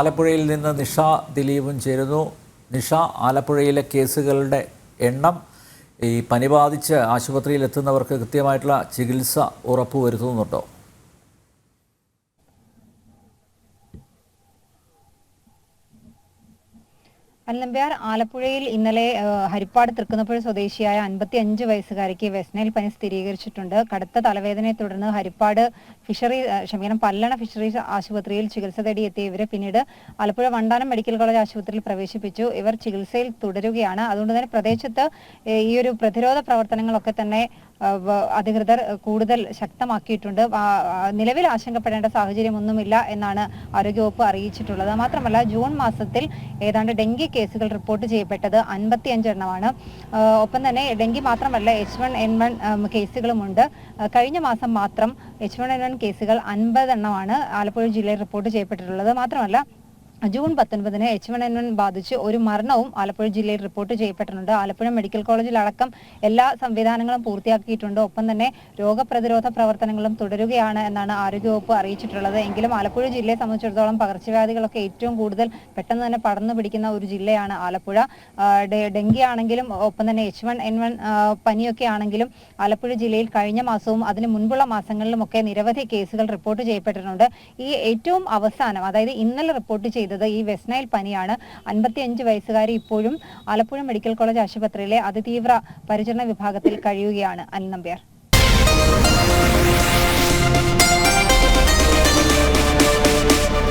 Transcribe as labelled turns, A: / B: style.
A: ആലപ്പുഴയിൽ നിന്ന് നിഷ ദിലീപും ചേരുന്നു. നിഷ ആലപ്പുഴയിലെ കേസുകളുടെ എണ്ണം ഈ പനി ബാധിച്ച് ആശുപത്രിയിൽ എത്തുന്നവർക്ക് കൃത്യമായിട്ടുള്ള ചികിത്സ ഉറപ്പുവരുത്തുന്നുണ്ടോ.
B: അല്ലമ്പ്യാർ ആലപ്പുഴയിൽ ഇന്നലെ ഹരിപ്പാട് തൃക്കുന്നപ്പുഴ സ്വദേശിയായ അൻപത്തി അഞ്ച് വയസ്സുകാരിക്ക് വെസ്നയിൽ പനി സ്ഥിരീകരിച്ചിട്ടുണ്ട്. കടുത്ത തലവേദനയെ തുടർന്ന് ഹരിപ്പാട് ഫിഷറി ക്ഷമിക്കണം പല്ലണ ഫിഷറീസ് ആശുപത്രിയിൽ ചികിത്സ തേടി എത്തിയ ഇവരെ പിന്നീട് ആലപ്പുഴ വണ്ടാനം മെഡിക്കൽ കോളേജ് ആശുപത്രിയിൽ പ്രവേശിപ്പിച്ചു. ഇവർ ചികിത്സയിൽ തുടരുകയാണ്. അതുകൊണ്ട് തന്നെ പ്രദേശത്ത് ഈ ഒരു പ്രതിരോധ പ്രവർത്തനങ്ങളൊക്കെ തന്നെ അധികൃതർ കൂടുതൽ ശക്തമാക്കിയിട്ടുണ്ട്. നിലവിൽ ആശങ്കപ്പെടേണ്ട സാഹചര്യമൊന്നുമില്ല എന്നാണ് ആരോഗ്യവകുപ്പ് അറിയിച്ചിട്ടുള്ളത്. മാത്രമല്ല ജൂൺ മാസത്തിൽ ഏതാണ്ട് ഡെങ്കി കേസുകൾ റിപ്പോർട്ട് ചെയ്യപ്പെട്ടത് അൻപത്തി അഞ്ചെണ്ണമാണ് ഒപ്പം തന്നെ ഡെങ്കി മാത്രമല്ല എച്ച് വൺ എൻ വൺ കേസുകളുമുണ്ട്. കഴിഞ്ഞ മാസം മാത്രം എച്ച് വൺ എൻ വൺ കേസുകൾ അൻപത് എണ്ണമാണ് ആലപ്പുഴ ജില്ലയിൽ റിപ്പോർട്ട് ചെയ്യപ്പെട്ടിട്ടുള്ളത്. മാത്രമല്ല ജൂൺ പത്തൊൻപതിന് എച്ച് വൺ എൻ വൺ ബാധിച്ച് ഒരു മരണവും ആലപ്പുഴ ജില്ലയിൽ റിപ്പോർട്ട് ചെയ്യപ്പെട്ടിട്ടുണ്ട്. ആലപ്പുഴ മെഡിക്കൽ കോളേജിൽ കോളേജിലടക്കം എല്ലാ സംവിധാനങ്ങളും പൂർത്തിയാക്കിയിട്ടുണ്ട്. ഒപ്പം തന്നെ രോഗപ്രതിരോധ പ്രവർത്തനങ്ങളും തുടരുകയാണ് എന്നാണ് ആരോഗ്യവകുപ്പ് അറിയിച്ചിട്ടുള്ളത്. എങ്കിലും ആലപ്പുഴ ജില്ലയെ സംബന്ധിച്ചിടത്തോളം പകർച്ചവ്യാധികളൊക്കെ ഏറ്റവും കൂടുതൽ പെട്ടെന്ന് തന്നെ പടർന്നു പിടിക്കുന്ന ഒരു ജില്ലയാണ് ആലപ്പുഴ. ഡെങ്കി ആണെങ്കിലും ഒപ്പം തന്നെ എച്ച് വൺ എൻ വൺ പനിയൊക്കെ ആണെങ്കിലും ആലപ്പുഴ ജില്ലയിൽ കഴിഞ്ഞ മാസവും അതിന് മുൻപുള്ള മാസങ്ങളിലുമൊക്കെ നിരവധി കേസുകൾ റിപ്പോർട്ട് ചെയ്യപ്പെട്ടിട്ടുണ്ട്. ഈ ഏറ്റവും അവസാനം അതായത് ഇന്നലെ റിപ്പോർട്ട് ചെയ്തത്. ഈ വെസ്നൈൽ പനിയാണ് അൻപത്തിയഞ്ച് വയസ്സുകാരി ഇപ്പോഴും ആലപ്പുഴ മെഡിക്കൽ കോളേജ് ആശുപത്രിയിലെ അതിതീവ്ര പരിചരണ വിഭാഗത്തിൽ കഴിയുകയാണ്. അനിൽ നമ്പ്യാർ.